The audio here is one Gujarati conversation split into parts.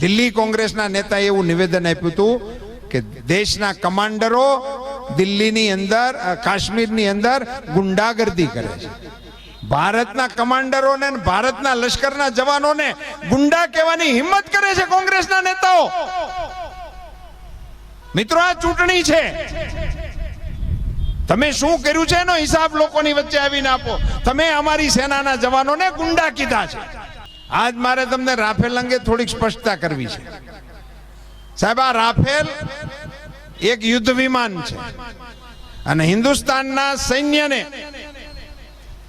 દિલ્હી કોંગ્રેસના નેતાએ એવું નિવેદન આપ્યું હતું કે દેશના કમાન્ડરો દિલ્હીની અંદર કાશ્મીરની અંદર ગુંડાગર્દી કરે છે. ભારતના કમાન્ડરોને ભારતના લશ્કરના જવાનોને ગુંડા કહેવાની હિંમત કરે છે કોંગ્રેસના નેતાઓ. મિત્રો, આ ચૂંટણી છે. તમે શું કર્યું છે એનો હિસાબ લોકોની વચ્ચે આવીને આપો. તમે અમારી સેનાના જવાનોને ગુંડા કીધા છે. આજ મારે તમને રાફેલ અંગે થોડીક સ્પષ્ટતા કરવી છે. સાહેબ, આ રાફેલ એક યુદ્ધ વિમાન છે. અને હિન્દુસ્તાનના સૈન્યને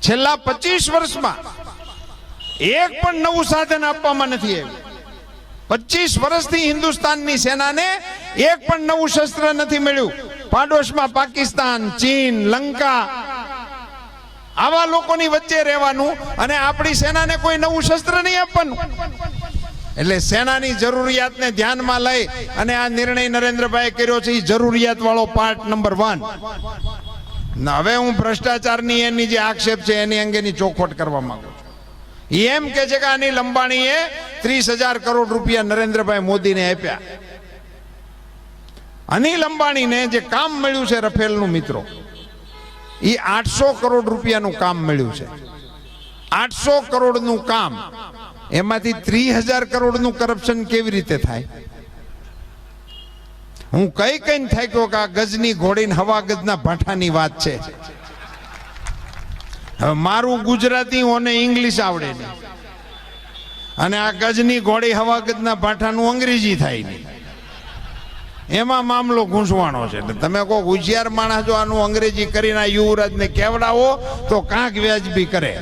છેલ્લા પચીસ વર્ષમાં એક પણ નવું સાધન આપવામાં નથી આવ્યું. પચીસ વર્ષથી હિન્દુસ્તાનની સેનાને એક પણ નવું શસ્ત્ર નથી મળ્યું. પાડોશમાં પાકિસ્તાન, ચીન, લંકા આવા લોકોની વચ્ચે રહેવાનું અને આપણી સેનાને કોઈ નવું શસ્ત્ર નહીં આપવાનું. એટલે સેનાની જરૂરિયાતને ધ્યાનમાં લઈ અને આ નિર્ણય નરેન્દ્રભાઈ કર્યો છે એ જરૂરિયાત વાળો પાર્ટ નંબર વન. હવે હું ભ્રષ્ટાચારની એની જે આક્ષેપ છે, એની અંગેની ચોખવટ કરવા માંગુ છું. એમ કે છે કે અનિલ અંબાણીએ ત્રીસ હજાર કરોડ રૂપિયા નરેન્દ્રભાઈ મોદીને આપ્યા. અનિલ અંબાણીને જે કામ મળ્યું છે, રફેલનું મિત્રો એ આઠસો કરોડ રૂપિયાનું કામ મળ્યું છે. આઠસો કરોડનું કામ. એમાંથી ત્રીસ હજાર કરોડનું કરપ્શન કેવી રીતે થાય? હું કઈ કઈ થાક્યો કે આ ગજની ઘોડીને હવા ગજના ભાઠાની વાત છે. હવે મારું ગુજરાતી ઓને ઇંગ્લિશ આવડે નહીં. અને આ ગજની ઘોડી હવા ગજના ભાઠાનું અંગ્રેજી થાય નહીં. એમાં મામલો ગૂંચવાણો છે. એટલે તમે કોઈ હોશિયાર માણસ જો આનું અંગ્રેજી કરીને યુવરાજને કેવડાવો, તો કાંક વ્યાજબી કરે.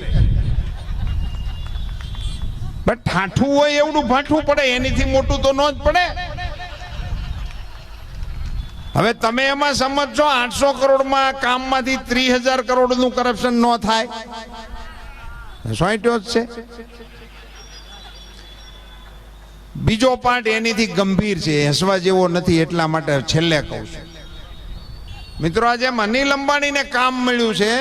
બટ ઠાઠું હોય એવડું ભાઠું પડે, એનીથી મોટું તો ન જ પડે. હવે તમે એમાં સમજો આઠસો કરોડમાં કામમાંથી ત્રીસ હજાર કરોડનું કરપ્શન ન થાય. સોંટ્યો છે. બીજો પાર્ટ એનીથી ગંભીર છે, હસવા જેવો નથી એટલા માટે છેલ્લે કહું છું. મિત્રો, આજે અનિલ અંબાણીને કામ મળ્યું છે,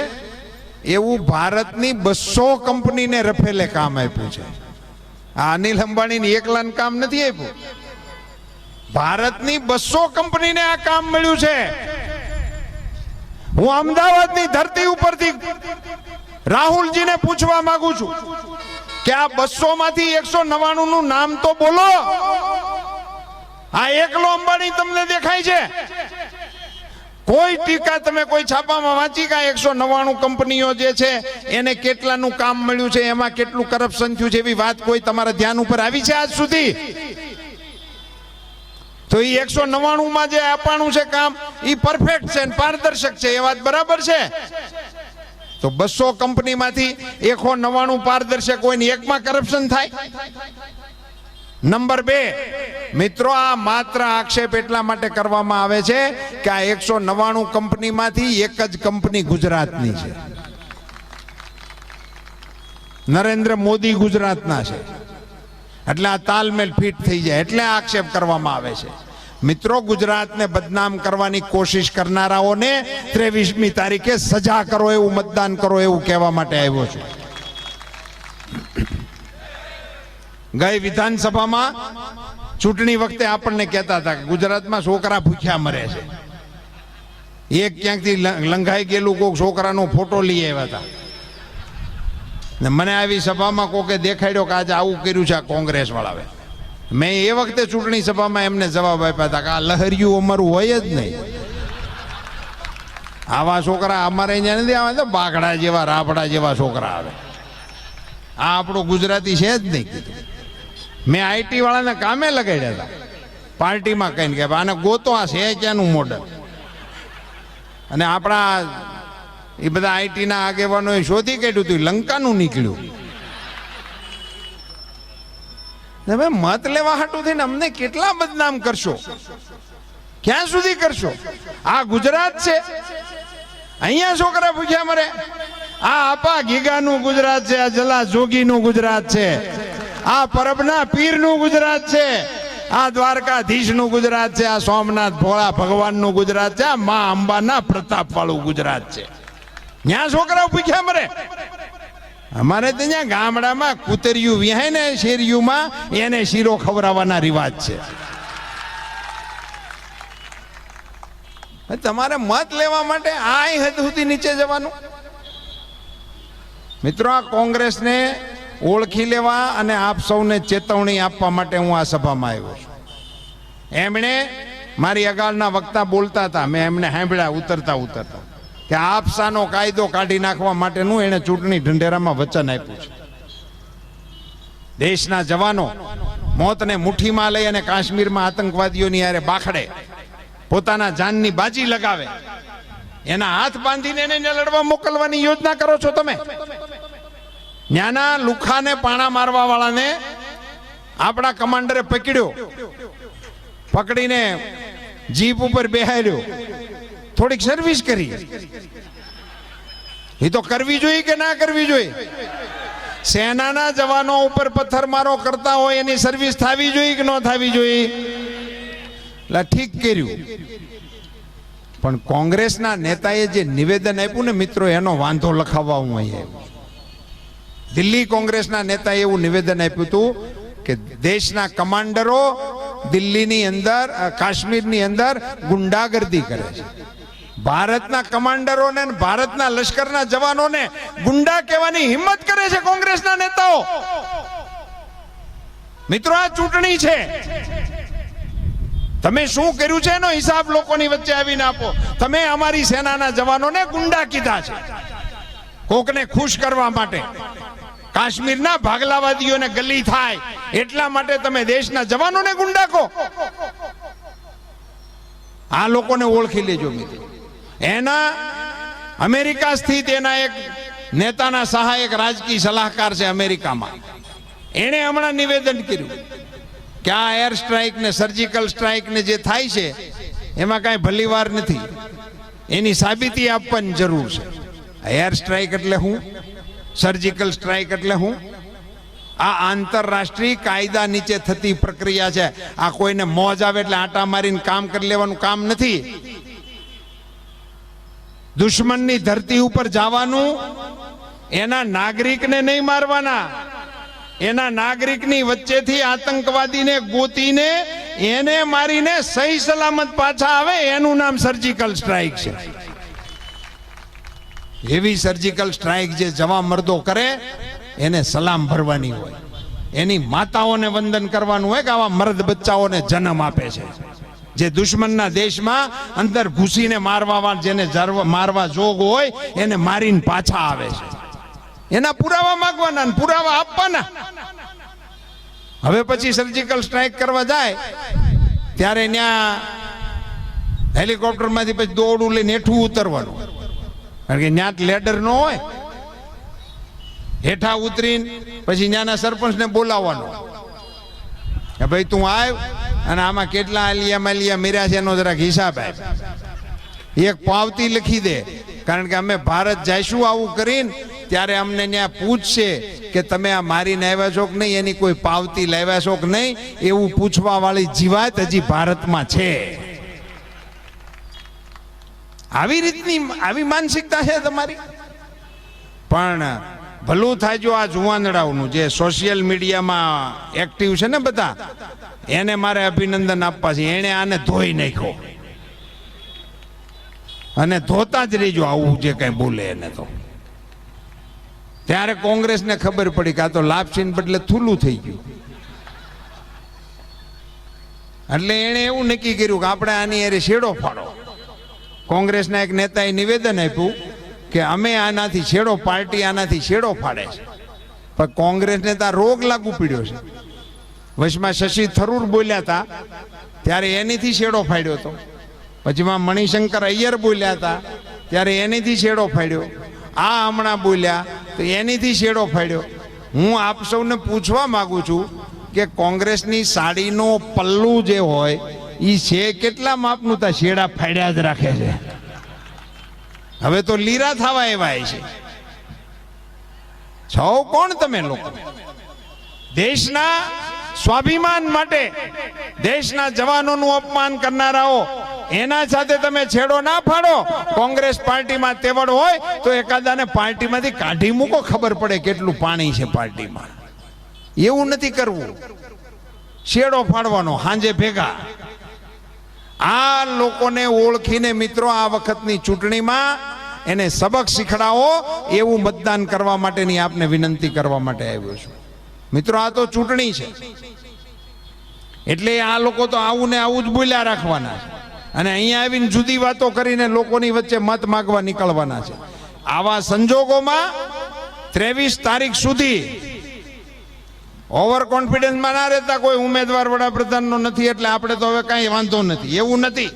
એવું ભારતની બસો કંપનીને રફેલે કામ આપ્યું છે. આ અનિલ અંબાણીને એકલાને કામ નથી આપ્યું. ભારતની બસો કંપનીને આ કામ મળ્યું છે. હું અમદાવાદની ધરતી ઉપરથી રાહુલજીને પૂછવા માંગુ છું. કે આ બસો માંથી એકસો નવાણું નું નામ તો બોલો. આ એકલો અંબાણી તમને દેખાય છે. કોઈ ટીકા તમે કોઈ છાપામાં વાંચી કે એકસો નવ્વાણું કંપનીઓ જે છે, એને કેટલાનું કામ મળ્યું છે, એમાં કેટલું કરપ્શન થયું છે એવી વાત કોઈ તમારા ધ્યાન ઉપર આવી છે આજ સુધી? તો એ એકસો નવ્વાણું માં જે આપવાનું છે કામ એ પરફેક્ટ છે પારદર્શક છે, એ વાત બરાબર છે? તો બસો કંપનીમાંથી એકસો નવ્વાણું પારદર્શક હોય ને એકમાં કરપ્શન થાય? નંબર બે, મિત્રો, આ માત્ર આક્ષેપ એટલા માટે કરવામાં આવે છે કે આ એકસો નવ્વાણું કંપનીમાંથી એક જ કંપની ગુજરાતની છે. નરેન્દ્ર મોદી ગુજરાતના છે. એટલે આ તાલમેલ ફિટ થઈ જાય. એટલે આક્ષેપ કરવામાં આવે છે. મિત્રો, ગુજરાતને બદનામ કરવાની કોશિશ કરનારાઓને ત્રેવીસમી તારીખે સજા કરો, એવું મતદાન કરો, એવું કહેવા માટે આવ્યો છું. ગઈ વિધાનસભામાં ચૂંટણી વખતે આપણને કહેતા હતા ગુજરાતમાં છોકરા ભૂખ્યા મરે છે. એક ક્યાંકથી લંઘાઈ ગયેલું કોઈક છોકરાનો ફોટો લઈ આવ્યા હતા. ને મને આવી સભામાં કોકે દેખાડ્યો કે આજે આવું કર્યું છે આ કોંગ્રેસ વાળાએ મેં એ વખતે ચૂંટણી સભામાં એમને જવાબ આપ્યા હતા કે આ લહરિયું અમારું હોય જ નહીં. આવા છોકરા અમારે અહીંયા નથી આવે તો બાકડા જેવા, રાપડા જેવા છોકરા આવે. આ આપણું ગુજરાતી છે જ નહીં કીધું. મેં આઈટી વાળાને કામે લગાડ્યા હતા. પાર્ટીમાં કહીને કે આને ગોતો આ છે ક્યાંનું મોડલ. અને આપણા એ બધા આઈટીના આગેવાનોએ શોધી કાઢ્યું હતું લંકાનું નીકળ્યું. તમે મત લેવા હાટું થઈને અમને કેટલા બદનામ કરશો? ક્યાં સુધી કરશો? આ ગુજરાત છે. અહીંયા છોકરા પૂછ્યા મરે. આ આપા ગીગાનું ગુજરાત છે, આ જલા જોગીનું ગુજરાત છે. આ પરબના પીરનું ગુજરાત છે. આ દ્વારકાધીશનું ગુજરાત છે. આ સોમનાથ ભોળા ભગવાનનું ગુજરાત છે. આ મા અંબાના પ્રતાપ વાળું ગુજરાત છે. ત્યાં છોકરાઓ પૂછ્યા મરે. અમારે તો ત્યાં ગામડામાં કૂતરિયું વિહાય ને શેરિયુંમાં એને શીરો ખવડાવવાના રિવાજ છે. તમારે મત લેવા માટે આ હદ સુધી નીચે જવાનું. મિત્રો, આ કોંગ્રેસને ઓળખી લેવા અને આપ સૌને ચેતવણી આપવા માટે હું આ સભામાં આવ્યો છું. એમણે મારી અગાળના વક્તા બોલતા હતા, મેં એમને સાંભળ્યા, ઉતરતા ઉતરતા. કે આપસાનો કાયદો કાઢી નાખવા માટેનું એણે ચૂંટણી ઢંઢેરામાં વચન આપ્યું છે. દેશના જવાનો મોતને મુઠ્ઠીમાં લઈ અને કાશ્મીરમાં આતંકવાદીઓની યારે બાખડે, પોતાના જાનની બાજી લગાવે, એના હાથ બાંધીને એને લડવા મોકલવાની યોજના કરો છો તમે? ન્યાના લુખાને પાણા મારવા વાળાને આપણા કમાન્ડરે પકડ્યો, પકડીને જીપ ઉપર બેહાડ્યો થોડીક સર્વિસ કરી એ તો કરવી જોઈએ કે ના કરવી જોઈએ? સેનાના જવાનો ઉપર પથ્થરમારો કરતા હોય એની સર્વિસ થવી જોઈએ કે ન થવી જોઈએ? એટલે ઠીક કર્યું. પણ કોંગ્રેસના નેતાએ જે નિવેદન આપ્યું ને મિત્રો, એનો વાંધો લખાવવા હું અહીં દિલ્હી કોંગ્રેસના નેતાએ એવું નિવેદન આપ્યું હતું કે દેશના કમાન્ડરો દિલ્હીની અંદર કાશ્મીરની અંદર ગુંડાગર્દી કરે છે. ભારતના કમાન્ડરોને ભારતના લશ્કરના જવાનોને ગુંડા કહેવાની હિંમત કરે છે કોંગ્રેસના નેતાઓ. મિત્રો, આ ચૂંટણી છે. તમે શું કર્યું છે એનો હિસાબ લોકોની વચ્ચે આવીને આપો. તમે અમારી સેનાના જવાનોને ગુંડા કીધા છે. કોકને ખુશ કરવા માટે. કાશ્મીરના ભાગલાવાદીઓને ગલી થાય. એટલા માટે તમે દેશના જવાનોને ગુંડા કહો આ લોકોને ઓળખી લેજો, મિત્રો. એના અમેરિકા સ્થિત એના એક નેતાના સહાયક રાજકીય સલાહકાર છે અમેરિકામાં. એણે હમણાં નિવેદન કર્યું કે આ એર સ્ટ્રાઇક ને સર્જિકલ સ્ટ્રાઇક ને જે થાય છે, એમાં કાંઈ ભલીવાર નથી. એની સાબિતી આપવાની જરૂર છે. એર સ્ટ્રાઇક એટલે હું સર્જિકલ સ્ટ્રાઇક એટલે હું. આ આંતરરાષ્ટ્રીય કાયદા નીચે થતી પ્રક્રિયા છે. આ કોઈને મોજ આવે એટલે આટા મારીને કામ કરી લેવાનું કામ નથી. દુશ્મનની ધરતી ઉપર જવાનું, એના નાગરિકને નહીં મારવાના. એના નાગરિકની વચ્ચેથી આતંકવાદીને ગોતીને એને મારીને સહી સલામત પાછા આવે, એનું નામ સર્જિકલ સ્ટ્રાઇક છે. એવી સર્જિકલ સ્ટ્રાઇક જે જવા મર્દો કરે, એને સલામ ભરવાની હોય. એની માતાઓને વંદન કરવાનું હોય કે આવા મર્દ બચ્ચાઓને જન્મ આપે છે. જે દુશ્મનના દેશમાં અંદર ઘૂસીને મારવા જેને મારવા જોગ હોય, એને મારીને પાછા આવે છે. એના પુરાવા માંગવાના પુરાવા આપવાના. હવે પછી સર્જિકલ સ્ટ્રાઇક કરવા જાય, ત્યારે ત્યાં હેલિકોપ્ટરમાંથી પછી દોડું લઈને હેઠું ઉતરવાનું. કારણ કે ત્યાં લેડર ન હોય. હેઠા ઉતરીને પછી ત્યાંના સરપંચને બોલાવવાનો. કે ભાઈ તું આવ. અને આમાં કેટલા આલિયા માલિયા મેર્યા છે એનો જરાક હિસાબ આપ. એક પાવતી લખી દે. કારણ કે અમે ભારત જઈશું આવું કરીને, ત્યારે અમને ત્યાં પૂછશે કે તમે આ મારીને આવ્યા છો કે નહીં, એની કોઈ પાવતી લાવ્યા છો કે નહીં, એવું પૂછવા વાળી જીવાત હજી ભારતમાં છે. આવી રીતની, આવી માનસિકતા છે તમારી? પણ ભલું થાય જો આ જુવાનડાઓનું, જે સોશિયલ મીડિયામાં એક્ટિવ છે ને બધા, એને મારે અભિનંદન આપવા છે. એણે આને ધોઈ નાખ્યો. અને ધોતા જ રહીજો આવું જે કઈ બોલે એને તો. ત્યારે કોંગ્રેસને ખબર પડી કે આ તો લાપસીને બદલે થૂલું થઈ ગયું. એટલે એણે એવું નક્કી કર્યું કે આપણે આની અરે શેડો ફાડો. કોંગ્રેસના એક નેતાએ નિવેદન આપ્યું કે અમે આનાથી છેડો, પાર્ટી આનાથી છેડો ફાડે છે. પણ કોંગ્રેસને ત્યાં રોગ લાગુ પડ્યો છે. વચમાં શશી થરૂર બોલ્યા હતા, ત્યારે એનીથી છેડો ફાડ્યો હતો. પછીમાં મણિશંકર અય્યર બોલ્યા હતા, ત્યારે એનીથી છેડો ફાડ્યો. આ હમણાં બોલ્યા, તો એનીથી છેડો ફાડ્યો. હું આપ સૌને પૂછવા માગું છું કે કોંગ્રેસની સાડીનો પલ્લુ જે હોય એ છે કેટલા માપનું તા છેડા ફાડ્યા જ રાખે છે? હવે તો લીરા થવા એવા છે. છો કોણ તમે લોકો? દેશના સ્વાભિમાન માટે, દેશના જવાનોનું અપમાન કરનારાઓ, એના સાથે તમે છેડો ના ફાડો. કોંગ્રેસ પાર્ટીમાં તેવડ હોય તો એકાદાને પાર્ટીમાંથી કાઢી મૂકો. ખબર પડે કેટલું પાણી છે પાર્ટીમાં. એવું નથી કરવું. શેડો ફાડવાનો, હાંજે ભેગા. આ લોકોને ઓળખીને મિત્રો આ વખતની ચૂંટણીમાં એને સબક શીખડાવો, એવું મતદાન કરવા માટેની આપને વિનંતી કરવા માટે આવ્યો છું. મિત્રો, આ તો ચૂંટણી છે. એટલે આ લોકો તો આવું ને આવું જ બોલ્યા રાખવાના છે. અને અહીંયા આવીને જુદી વાતો કરીને લોકોની વચ્ચે મત માગવા નીકળવાના છે. આવા સંજોગોમાં ત્રેવીસ તારીખ સુધી ઓવર કોન્ફિડન્સમાં ના રહેતા કોઈ ઉમેદવાર વડાપ્રધાનનો નથી, એટલે આપણે તો હવે કાંઈ વાંધો નથી. એવું નથી.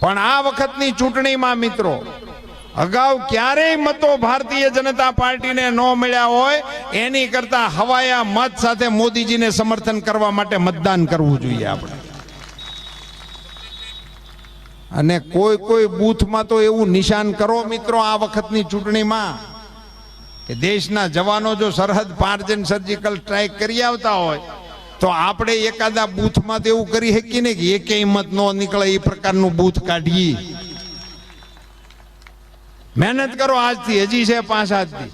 પણ આ વખતની ચૂંટણીમાં મિત્રો, અગાઉ ક્યારેય મતો ભારતીય જનતા પાર્ટીને ન મળ્યા હોય, એની કરતા હવાયા મત સાથે મોદીજીને સમર્થન કરવા માટે મતદાન કરવું જોઈએ આપણે. અને કોઈ કોઈ બૂથમાં તો એવું નિશાન કરો મિત્રો આ વખતની ચૂંટણીમાં. કે દેશના જવાનો જો સરહદ પાર સર્જિકલ સ્ટ્રાઇક કરી આવતા હોય, તો આપણે એકાદા બૂથમાં તો એવું કરી શકીએ ને કે એકેય મત ન નીકળે એ પ્રકારનું બૂથ કાઢીએ. મહેનત કરો આજથી, હજી છે પાંચ આજથી.